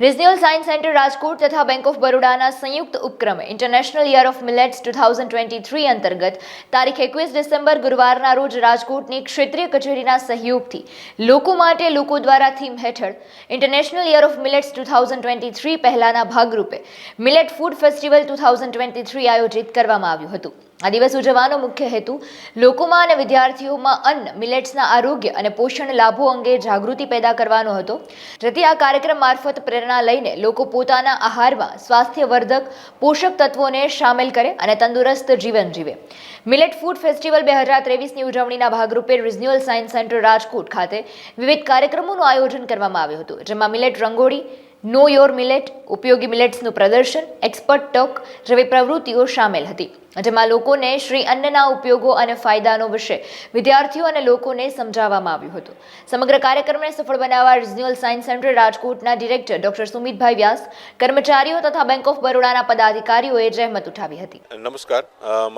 Regional science centre Rajkot તથા bank of બરોડાના સંયુક્ત ઉપક્રમે international year of millets two thousand twenty three અંતર્ગત તારીખ એકવીસ ડિસેમ્બર ગુરુવારના રોજ રાજકોટની ક્ષેત્રીય કચેરીના સહયોગથી લોકો માટે લોકો દ્વારા થીમ હેઠળ international year of millets two thousand twenty three પહેલાના ભાગરૂપે millet food festival two thousand twenty three આયોજિત કરવામાં આવ્યું હતું. આ દિવસ ઉજવવાનો મુખ્ય હેતુ લોકોમાં અને વિદ્યાર્થીઓમાં અન્ન, મિલેટ્સના આરોગ્ય અને પોષણ લાભો અંગે જાગૃતિ પેદા કરવાનો હતો. જેથી આ કાર્યક્રમ મારફત પ્રેરણા લઈને લોકો પોતાના આહારમાં સ્વાસ્થ્યવર્ધક પોષક તત્વોને સામેલ કરે અને તંદુરસ્ત જીવન જીવે. મિલેટ ફૂડ ફેસ્ટિવલ બે હજાર ત્રેવીસની ઉજવણીના ભાગરૂપે રિઝન્યુઅલ સાયન્સ સેન્ટર રાજકોટ ખાતે વિવિધ કાર્યક્રમોનું આયોજન કરવામાં આવ્યું હતું. જેમાં millet rangoli, know your millet, ઉપયોગી મિલેટ્સનું પ્રદર્શન, એક્સપર્ટ ટોક જેવી પ્રવૃત્તિઓ સામેલ હતી. જેમાં લોકોને શ્રી અન્નના ઉપયોગો અને ફાયદાનો વિશે વિદ્યાર્થીઓ અને લોકોને સમજાવવામાં આવ્યું હતું. સમગ્ર કાર્યક્રમને સફળ બનાવવા રિજનલ સાયન્સ સેન્ટર રાજકોટના ડિરેક્ટર ડોક્ટર સુમિતભાઈ વ્યાસ, કર્મચારીઓ તથા બેંક ઓફ બરોડાના પદાધિકારીઓએ જહેમત ઉઠાવી હતી. નમસ્કાર.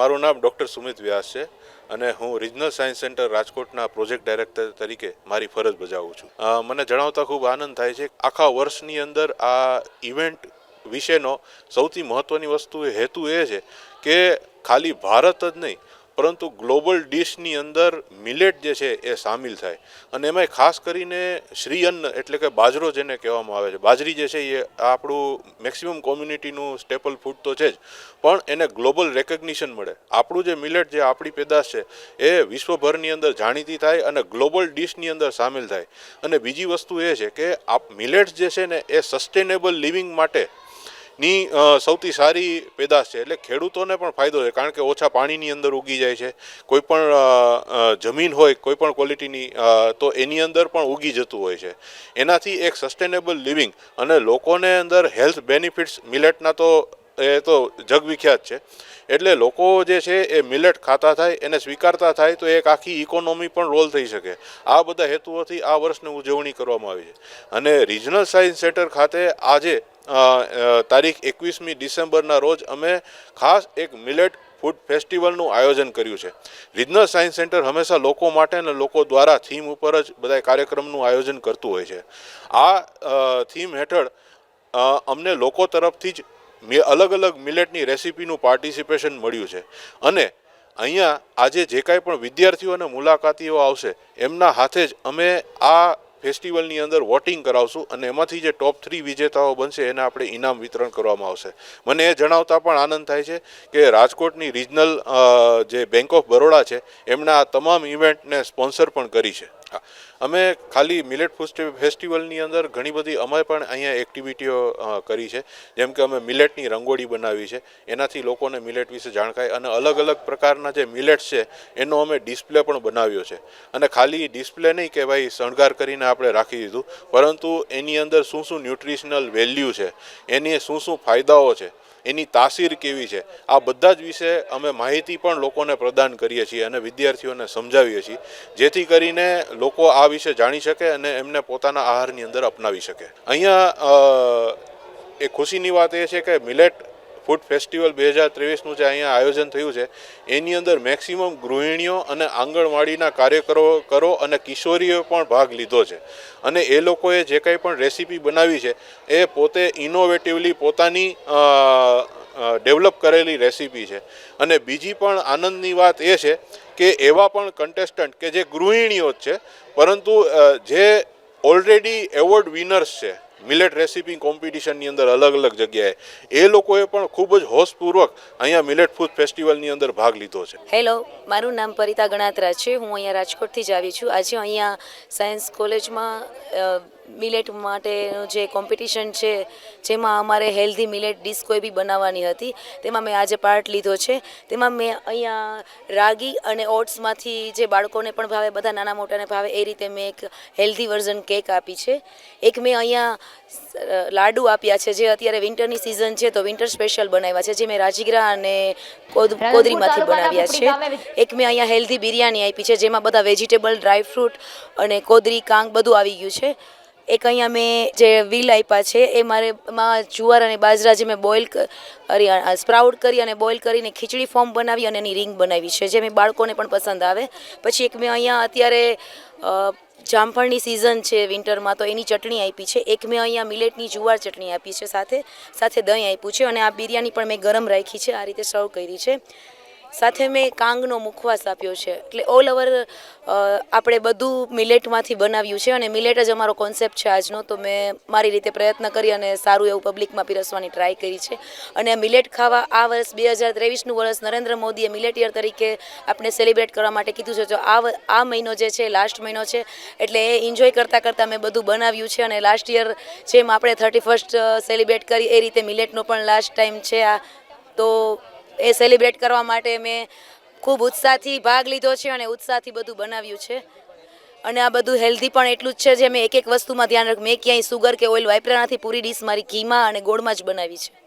મારું નામ ડૉક્ટર સુમિત વ્યાસ છે અને હું રિજનલ સાયન્સ સેન્ટર રાજકોટના પ્રોજેક્ટ ડાયરેક્ટર તરીકે મારી ફરજ બજાવું છું. મને જણાવતા ખૂબ આનંદ થાય છે આખા વર્ષની અંદર આ ઇવેન્ટ વિશેનો સૌથી મહત્ત્વની વસ્તુ હેતુ એ છે કે ખાલી ભારત જ નહીં, પરંતુ ગ્લોબલ ડિશની અંદર મિલેટ જે છે એ સામેલ થાય. અને એમાંય ખાસ કરીને શ્રી અન્ન એટલે કે બાજરો જેને કહેવામાં આવે છે. બાજરી જે છે એ આપણું મેક્સિમમ કોમ્યુનિટીનું સ્ટેપલ ફૂડ તો છે જ, પણ એને ગ્લોબલ રેકગ્નિશન મળે. આપણું જે મિલેટ જે આપણી પેદાશ છે એ વિશ્વભરની અંદર જાણીતી થાય અને ગ્લોબલ ડિશની અંદર સામેલ થાય. અને બીજી વસ્તુ એ છે કે આ મિલેટ્સ જે છે ને એ સસ્ટેનેબલ લિવિંગ માટે ની સૌથી સારી પેદાશ છે. એટલે ખેડૂતોને પણ ફાયદો છે, કારણ કે ઓછા પાણીની અંદર ઉગી જાય છે. કોઈ પણ જમીન હોય, કોઈ પણ ક્વોલિટીની તો એની અંદર પણ ઉગી જતું હોય છે. એનાથી એક સસ્ટેનેબલ લિવિંગ અને લોકોને અંદર હેલ્થ બેનિફિટ્સ, મિલેટના તો એ તો જગવિખ્યાત છે. એટલે લોકો જે છે એ મિલેટ ખાતા થાય, એને સ્વીકારતા થાય, તો એક આખી ઇકોનોમી પણ રોલ થઈ શકે. આ બધા હેતુઓથી આ વર્ષની ઉજવણી કરવામાં આવી છે. અને રિજનલ સાયન્સ સેન્ટર ખાતે આજે તારીખ એકવીસમી ડિસેમ્બરના રોજ અમે ખાસ એક મિલેટ ફૂડ ફેસ્ટિવલનું આયોજન કર્યું છે. રિજનલ સાયન્સ સેન્ટર હંમેશા લોકો માટે અને લોકો દ્વારા થીમ ઉપર જ બધા કાર્યક્રમનું આયોજન કરતું હોય છે. આ થીમ હેઠળ અમને લોકો તરફથી જ અલગ અલગ મિલેટની રેસિપીનું પાર્ટિસિપેશન મળ્યું છે. અને અહીંયા આજે જે કાંઈ પણ વિદ્યાર્થીઓ અને મુલાકાતીઓ આવશે, એમના હાથે જ અમે આ ફેસ્ટિવલની અંદર વોટિંગ કરાવશું અને એમાંથી જે ટોપ થ્રી વિજેતાઓ બનશે એને આપણે ઇનામ વિતરણ કરવામાં આવશે. મને એ જણાવતા પણ આનંદ થાય છે કે રાજકોટની રિજનલ જે બેંક ઓફ બરોડા છે, એમણે આ તમામ ઇવેન્ટને સ્પોન્સર પણ કરી છે. હા. અમે ખાલી મિલેટ ફેસ્ટિવલની અંદર ઘણી બધી અમે પણ અહીંયા એક્ટિવિટીઓ કરી છે. જેમ કે અમે મિલેટની રંગોળી બનાવી છે. એનાથી લોકોને મિલેટ વિશે જાણકાય અને અલગ અલગ પ્રકારના જે મિલેટ્સ છે, એનો અમે ડિસ્પ્લે પણ બનાવ્યો છે. અને ખાલી ડિસ્પ્લે નહીં કે ભાઈ શણગાર કરીને આપણે રાખી દીધું. પરંતુ એની અંદર શું શું ન્યુટ્રિશનલ વેલ્યુ છે? એની શું શું ફાયદાઓ છે? એની તાસીર કેવી છે? આ બધા જ વિશે અમે માહિતી પણ લોકોને પ્રદાન કરીએ છીએ અને વિદ્યાર્થીઓને સમજાવીએ છીએ, જેથી કરીને લોકો આ વિશે જાણી શકે અને એમને પોતાના આહારની અંદર અપનાવી શકે. અહીંયા એ ખુશીની વાત એ છે કે મિલેટ ફૂડ ફેસ્ટિવલ બે હજાર ત્રેવીસનું જે અહીંયા આયોજન થયું છે, એની અંદર મેક્સિમમ ગૃહિણીઓ અને આંગણવાડીના કાર્યકરો કરો અને કિશોરીઓએ પણ ભાગ લીધો છે. અને એ લોકોએ જે કંઈ પણ રેસીપી બનાવી છે, એ પોતે ઇનોવેટિવલી પોતાની ડેવલપ કરેલી રેસીપી છે. અને બીજી પણ આનંદની વાત એ છે કે એવા પણ કન્ટેસ્ટન્ટ કે જે ગૃહિણીઓ જ છે, પરંતુ જે ઓલરેડી એવોર્ડ વિનર્સ છે મિલેટ રેસિપી કોમ્પિટિશનની અંદર અલગ અલગ જગ્યાએ. એ લોકોએ પણ ખૂબ જ હોશપૂર્વક અહીંયા મિલેટ ફૂડ ફેસ્ટિવલની અંદર ભાગ લીધો છે. હેલો મારું નામ પરિતા ગણાત્રા છે. હું અહીંયા રાજકોટથી જ આવી છું. આજે અહીંયા સાયન્સ કોલેજમાં મિલેટ માટેનું જે કોમ્પિટિશન છે જેમાં અમારે હેલ્ધી મિલેટ ડીશ કોઈ બી બનાવવાની હતી તેમાં મેં આજે પાર્ટ લીધો છે. તેમાં મેં અહીંયા રાગી અને ઓટ્સમાંથી જે બાળકોને પણ ભાવે બધા નાના મોટાને ભાવે એ રીતે મેં એક હેલ્ધી વર્ઝન કેક આપી છે. એક મેં અહીંયા લાડુ આપ્યા છે જે અત્યારે વિન્ટરની સિઝન છે તો વિન્ટર સ્પેશિયલ બનાવ્યા છે જે મેં રાજીગરા અને કોદરીમાંથી બનાવ્યા છે. એક મેં અહીંયા હેલ્ધી બિરયાની આપી છે જેમાં બધા વેજીટેબલ ડ્રાય ફ્રૂટ અને કોદરી કાંગ બધું આવી ગયું છે. એક અહીંયા મેં જે વ્હીલ આપ્યા છે, એ મારે એમાં જુવાર અને બાજરા જે મેં બોઇલ કરી સ્પ્રાઉટ કરી અને બોઇલ કરીને ખીચડી ફોર્મ બનાવી અને એની રિંગ બનાવી છે, જે મેં બાળકોને પણ પસંદ આવે. પછી એક મેં અહીંયા અત્યારે જામફળની સિઝન છે વિન્ટરમાં તો એની ચટણી આપી છે. એક મેં અહીંયા મિલેટની જુવાર ચટણી આપી છે સાથે સાથે દહીં આપ્યું છે અને આ બિરયાની પણ મેં ગરમ રાખી છે, આ રીતે સર્વ કરી છે. સાથે મેં કાંગનો મુખવાસ આપ્યો છે. એટલે ઓલ ઓવર આપણે બધું મિલેટમાંથી બનાવ્યું છે અને મિલેટ જ અમારો કોન્સેપ્ટ છે આજનો. તો મેં મારી રીતે પ્રયત્ન કરી અને સારું એવું પબ્લિકમાં પીરસવાની ટ્રાય કરી છે. અને મિલેટ ખાવા આ વર્ષ બે હજાર ત્રેવીસનું વર્ષ નરેન્દ્ર મોદીએ મિલેટ યર તરીકે આપણે સેલિબ્રેટ કરવા માટે કીધું છે. તો આ આ મહિનો જે છે લાસ્ટ મહિનો છે, એટલે એ એન્જોય કરતાં કરતાં મેં બધું બનાવ્યું છે અને લાસ્ટ યર જેમ આપણે થર્ટી ફર્સ્ટ સેલિબ્રેટ કરી, એ રીતે મિલેટનો પણ લાસ્ટ ટાઈમ છે આ. તો એ સેલિબ્રેટ કરવા માટે મેં ખૂબ ઉત્સાહથી ભાગ લીધો છે અને ઉત્સાહથી બધું બનાવ્યું છે. અને આ બધું હેલ્ધી પણ એટલું જ છે જે મેં એક એક વસ્તુમાં ધ્યાન રાખ મેં ક્યાંય સુગર કે ઓઇલ વાપર્યા નથી. પૂરી ડીશ મારી ઘીમાં અને ગોળમાં જ બનાવી છે.